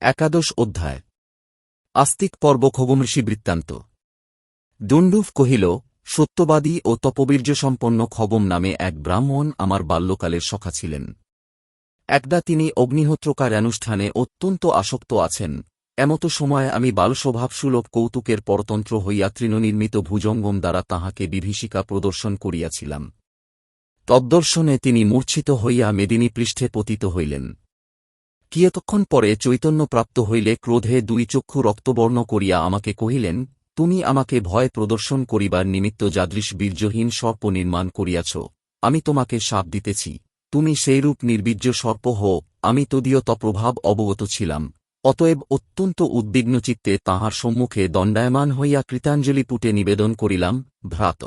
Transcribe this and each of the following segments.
একাদশ অধ্যায়। আস্তিক পর্ব খগমঋষি বৃত্তান্ত। ডুন্ডুফ কহিল, সত্যবাদী ও তপবীর্যসম্পন্ন খগম নামে এক ব্রাহ্মণ আমার বাল্যকালের সখা ছিলেন। একদা তিনি অগ্নিহোত্রকার অনুষ্ঠানে অত্যন্ত আসক্ত আছেন। এমত সময় আমি বালস্বভাবসুলভ কৌতুকের পরতন্ত্র হইয়া তৃণনির্মিত ভুজঙ্গম দ্বারা তাহাকে বিভীষিকা প্রদর্শন করিয়াছিলাম। তদ্দর্শনে তিনি মূর্ছিত হইয়া মেদিনী পৃষ্ঠে পতিত হইলেন। কিয়তক্ষণ পরে চৈতন্যপ্রাপ্ত হইলে ক্রোধে দুই চক্ষু রক্তবর্ণ করিয়া আমাকে কহিলেন, তুমি আমাকে ভয় প্রদর্শন করিবার নিমিত্ত যাদৃশ বীর্যহীন সর্প নির্মাণ করিয়াছ। আমি তোমাকে সাপ দিতেছি। তুমি সেইরূপ নির্বীর্য সর্প হো আমি তদীয় তপ্রভাব অবগত ছিলাম। অতএব অত্যন্ত উদ্বিগ্নচিত্তে তাঁহার সম্মুখে দণ্ডায়মান হইয়া কৃতাঞ্জলি পুটে নিবেদন করিলাম, ভ্রাত!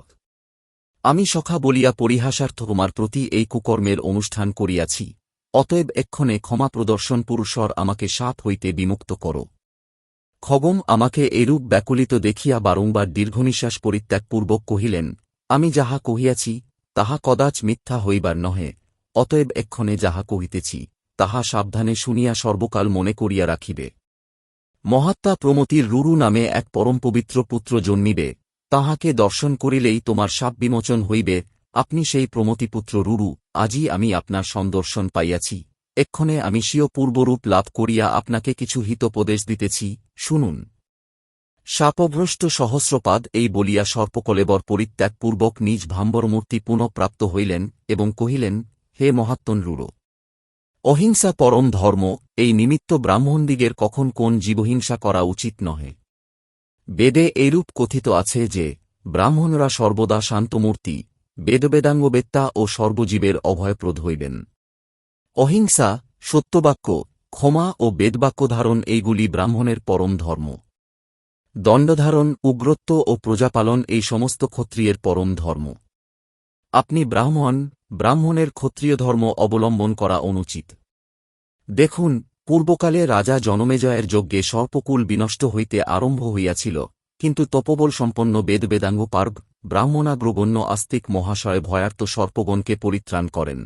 আমি সখা বলিয়া পরিহাসার্থ তোমার প্রতি এই কুকর্মের অনুষ্ঠান করিয়াছি। অতএব এক্ষণে ক্ষমা প্রদর্শন পুরুষর আমাকে সাপ হইতে বিমুক্ত কর। খগম আমাকে এরূপ ব্যাকুলিত দেখিয়া বারংবার দীর্ঘনিশ্বাস পরিত্যাগপূর্বক কহিলেন, আমি যাহা কহিয়াছি, তাহা কদাচ মিথ্যা হইবার নহে। অতএব এক্ষণে যাহা কহিতেছি, তাহা সাবধানে শুনিয়া সর্বকাল মনে করিয়া রাখিবে। মহাত্মা প্রমতির রুরু নামে এক পরম পবিত্র পুত্র জন্মিবে। তাহাকে দর্শন করিলেই তোমার সাপ বিমোচন হইবে। আপনি সেই প্রমতিপুত্র রুরু। আজই আমি আপনার সন্দর্শন পাইয়াছি। এক্ষণে আমি স্বীয় পূর্বরূপ লাভ করিয়া আপনাকে কিছু হিতোপদেশ দিতেছি, শুনুন। শাপভ্রষ্ট সহস্রপাদ এই বলিয়া সর্পকলেবর পরিত্যাগপূর্বক নিজ ভাম্বরমূর্তি পুনঃপ্রাপ্ত হইলেন এবং কহিলেন, হে মহাত্মন রুড়ো! অহিংসা পরম ধর্ম, এই নিমিত্ত ব্রাহ্মণদিগের কখন কোন জীবহিংসা করা উচিত নহে। বেদে এরূপ কথিত আছে যে, ব্রাহ্মণরা সর্বদা শান্তমূর্তি বেদবেদাঙ্গবেত্তা ও সর্বজীবের অভয়প্রদ হইবেন। অহিংসা, সত্যবাক্য, ক্ষমা ও বেদবাক্য ধারণ এইগুলি ব্রাহ্মণের পরম ধর্ম। দণ্ডধারণ, উগ্রত্ব ও প্রজাপালন এই সমস্ত ক্ষত্রিয়ের পরম ধর্ম। আপনি ব্রাহ্মণ, ব্রাহ্মণের ক্ষত্রিয় ধর্ম অবলম্বন করা অনুচিত। দেখুন, পূর্বকালে রাজা জনমেজয়ের যজ্ঞে সর্পকুল বিনষ্ট হইতে আরম্ভ হইয়াছিল। কিন্তু তপবল সম্পন্ন বেদবেদাঙ্গ পার্ব ব্রাহ্মণাগ্রগণ্য আস্তিক মহাশয় ভয়ার্ত সর্পগণকে পরিত্রাণ করেন।